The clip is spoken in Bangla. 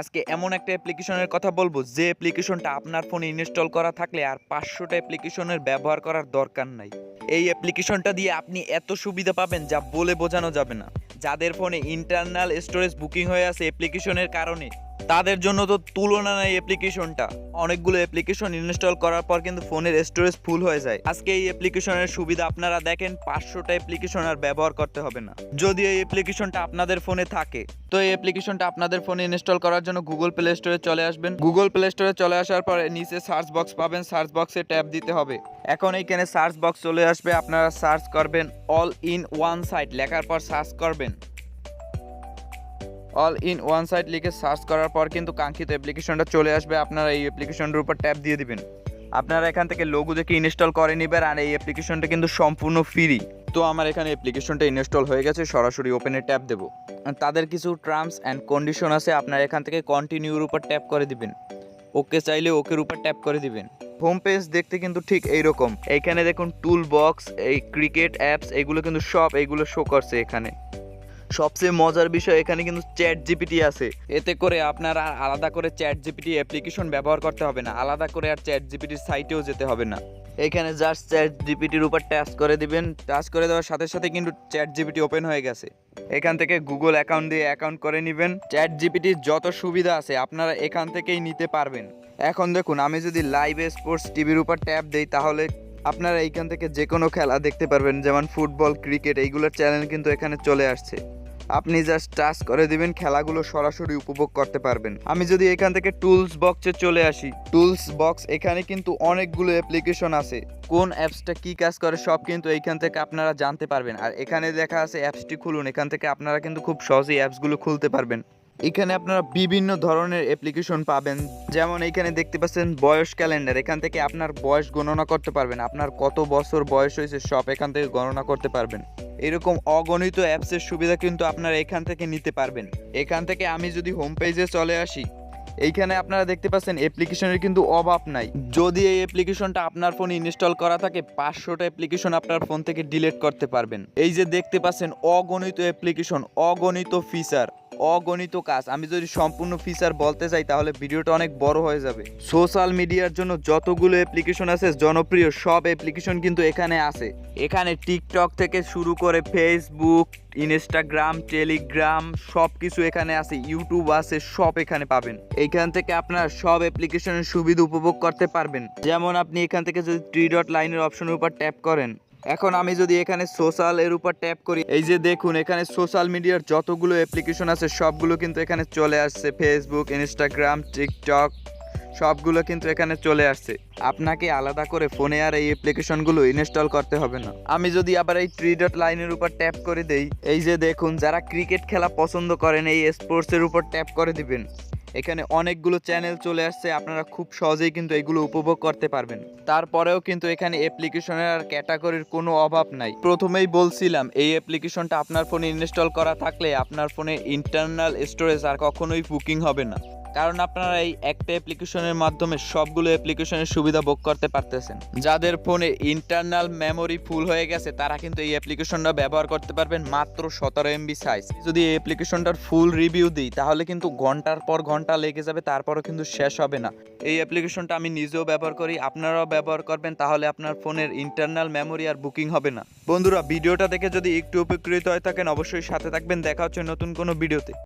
আজকে এমন একটা অ্যাপ্লিকেশনের কথা বলব, যে অ্যাপ্লিকেশনটা আপনার ফোনে ইনস্টল করা থাকলে আর পাঁচশোটা অ্যাপ্লিকেশনের ব্যবহার করার দরকার নাই। এই অ্যাপ্লিকেশনটা দিয়ে আপনি এত সুবিধা পাবেন যা বলে বোঝানো যাবে না। যাদের ফোনে ইন্টারনাল স্টোরেজ বুকিং হয়ে আছে অ্যাপ্লিকেশনের কারণে তাদের জন্য তো তুলনা নেই অ্যাপ্লিকেশনটা অনেকগুলো অ্যাপ্লিকেশন ইনস্টল করার পর কিন্তু ফোনের স্টোরেজ ফুল হয়ে যায়। আজকে এই অ্যাপ্লিকেশনের সুবিধা আপনারা দেখেন, পাঁচশোটা অ্যাপ্লিকেশন আর ব্যবহার করতে হবে না। যদি এই অ্যাপ্লিকেশনটা আপনাদের ফোনে থাকে, তো এই অ্যাপ্লিকেশনটা আপনাদের ফোনে ইনস্টল করার জন্য গুগল প্লে স্টোরে চলে আসবেন। গুগল প্লে স্টোরে চলে আসার পরে নিচে সার্চ বক্স পাবেন সার্চ বক্সে ট্যাপ দিতে হবে। এখন এইখানে সার্চ বক্স চলে আসবে, আপনারা সার্চ করবেন অল ইন ওয়ান সাইট লেখার পর সার্চ করবেন। অল ইন ওয়ান সাইট লিখে সার্চ করার পর কিন্তু কাঙ্ক্ষিত অ্যাপ্লিকেশনটা চলে আসবে। আপনারা এই অ্যাপ্লিকেশনটার উপর ট্যাপ দিয়ে দিবেন। আপনারা এখান থেকে লোগো দেখে ইনস্টল করে নেবেন আর এই অ্যাপ্লিকেশনটা কিন্তু সম্পূর্ণ ফ্রি তো আমার এখানে অ্যাপ্লিকেশনটা ইনস্টল হয়ে গেছে, সরাসরি ওপেনে ট্যাপ দেবো। তাদের কিছু টার্মস অ্যান্ড কন্ডিশন আছে, আপনারা এখান থেকে কন্টিনিউর উপর ট্যাপ করে দিবেন। ওকে চাইলে ওকের উপর ট্যাপ করে দিবেন। হোম পেজ দেখতে কিন্তু ঠিক এইরকম। এইখানে দেখুন টুল বক্স এই ক্রিকেট অ্যাপস এগুলো কিন্তু সব এইগুলো শো করছে এখানে। সবচেয়ে মজার বিষয় এখানে কিন্তু চ্যাট জিপিটি আছে। এতে করে আপনার আর আলাদা করে চ্যাট জিপিটি অ্যাপ্লিকেশন ব্যবহার করতে হবে না। আলাদা করে আর চ্যাট জিপিটির সাইটেও যেতে হবে না। এখানে জাস্ট চ্যাট জিপিটির উপর টাচ করে দিবেন। টাচ করে দেওয়ার সাথে সাথে কিন্তু চ্যাট জিপিটি ওপেন হয়ে গেছে। এখান থেকে গুগল অ্যাকাউন্ট দিয়ে অ্যাকাউন্ট করে নেবেন। চ্যাট জিপিটির যত সুবিধা আছে, আপনারা এখান থেকেই নিতে পারবেন। এখন দেখুন, আমি যদি লাইভ স্পোর্টস টিভির উপর ট্যাপ দেই, তাহলে আপনারা এইখান থেকে যে কোনো খেলা দেখতে পারবেন। যেমন ফুটবল ক্রিকেট এইগুলোর চ্যানেল কিন্তু এখানে চলে আসছে। আপনি জাস্ট টাচ করে দিবেন, খেলাগুলো সরাসরি উপভোগ করতে পারবেন। আমি যদি এখান থেকে টুলস বক্সে চলে আসি টুলস বক্স এখানে কিন্তু অনেকগুলো অ্যাপ্লিকেশন আছে। কোন অ্যাপসটা কি কাজ করে সব কিন্তু এইখান থেকে আপনারা জানতে পারবেন। আর এখানে দেখা আছে অ্যাপসটি খুলুন, এখান থেকে আপনারা কিন্তু খুব সহজেই অ্যাপসগুলো খুলতে পারবেন। এখানে আপনারা বিভিন্ন ধরনের অ্যাপ্লিকেশন পাবেন। যেমন এখানে দেখতে পাচ্ছেন বয়স ক্যালেন্ডার এখান থেকে আপনার বয়স গণনা করতে পারবেন। আপনার কত বছর বয়স হয়েছে সব এখান থেকে গণনা করতে পারবেন। এরকম অগণিত অ্যাপসের সুবিধা কিন্তু আপনারা এখান থেকে নিতে পারবেন। এখান থেকে আমি যদি হোম পেজে চলে আসি, এইখানে আপনারা দেখতে পাচ্ছেন অ্যাপ্লিকেশনের কিন্তু অভাব নাই। যদি এই অ্যাপ্লিকেশনটা আপনার ফোনে ইনস্টল করা থাকে, পাঁচশোটা অ্যাপ্লিকেশন আপনার ফোন থেকে ডিলিট করতে পারবেন। এই যে দেখতে পাচ্ছেন অগণিত অ্যাপ্লিকেশন অগণিত ফিচার অগণিত কাজ। আমি যদি সম্পূর্ণ ফিচার বলতে চাই, তাহলে ভিডিওটা অনেক বড় হয়ে যাবে। সোশ্যাল মিডিয়ার জন্য যতগুলো অ্যাপ্লিকেশন আছে, জনপ্রিয় সব অ্যাপ্লিকেশন কিন্তু এখানে আছে। এখানে টিকটক থেকে শুরু করে ফেসবুক ইনস্টাগ্রাম টেলিগ্রাম সব কিছু এখানে আছে। ইউটিউব আছে, সব এখানে পাবেন। এইখান থেকে আপনার সব অ্যাপ্লিকেশনের সুবিধা উপভোগ করতে পারবেন। যেমন আপনি এখান থেকে যদি থ্রি ডট লাইনের অপশনের উপর ট্যাপ করেন এখন আমি যদি এখানে সোশ্যাল এর উপর ট্যাপ করি, এই যে দেখুন, এখানে সোশ্যাল মিডিয়ার যতগুলো অ্যাপ্লিকেশন আছে, সবগুলো কিন্তু এখানে চলে আসছে। ফেসবুক ইনস্টাগ্রাম টিকটক সবগুলো কিন্তু এখানে চলে আসছে। আপনাকে আলাদা করে ফোনে আর এই অ্যাপ্লিকেশনগুলো ইনস্টল করতে হবে না। আমি যদি আবার এই থ্রি ডট লাইনের উপর ট্যাপ করে দেই, এই যে দেখুন, যারা ক্রিকেট খেলা পছন্দ করেন, এই স্পোর্টসের উপর ট্যাপ করে দিবেন। এখানে অনেকগুলো চ্যানেল চলে আসছে, আপনারা খুব সহজেই কিন্তু এগুলো উপভোগ করতে পারবেন। তারপরেও কিন্তু এখানে অ্যাপ্লিকেশনের আর ক্যাটাগরির কোনো অভাব নাই। প্রথমেই বলছিলাম, এই অ্যাপ্লিকেশনটা আপনার ফোনে ইনস্টল করা থাকলে আপনার ফোনে ইন্টারনাল স্টোরেজ আর কখনোই বুকিং হবে না। কারণ আপনারা এই একটা অ্যাপ্লিকেশনের মাধ্যমে সবগুলো অ্যাপ্লিকেশনের সুবিধা ভোগ করতে পারতেছেন। যাদের ফোনে ইন্টারনাল মেমোরি ফুল হয়ে গেছে, তারা কিন্তু এই অ্যাপ্লিকেশনটা ব্যবহার করতে পারবেন মাত্র সতেরো এমবি সাইজ যদি এই অ্যাপ্লিকেশনটার ফুল রিভিউ দিই, তাহলে কিন্তু ঘণ্টার পর ঘণ্টা লেগে যাবে, তারপরও কিন্তু শেষ হবে না। এই অ্যাপ্লিকেশনটা আমি নিজেও ব্যবহার করি, আপনারাও ব্যবহার করবেন, তাহলে আপনার ফোনের ইন্টারনাল মেমোরি আর বুকিং হবে না। বন্ধুরা, ভিডিওটা দেখে যদি একটু উপকৃত হয়ে থাকেন, অবশ্যই সাথে থাকবেন। দেখা হচ্ছে নতুন কোনো ভিডিওতে।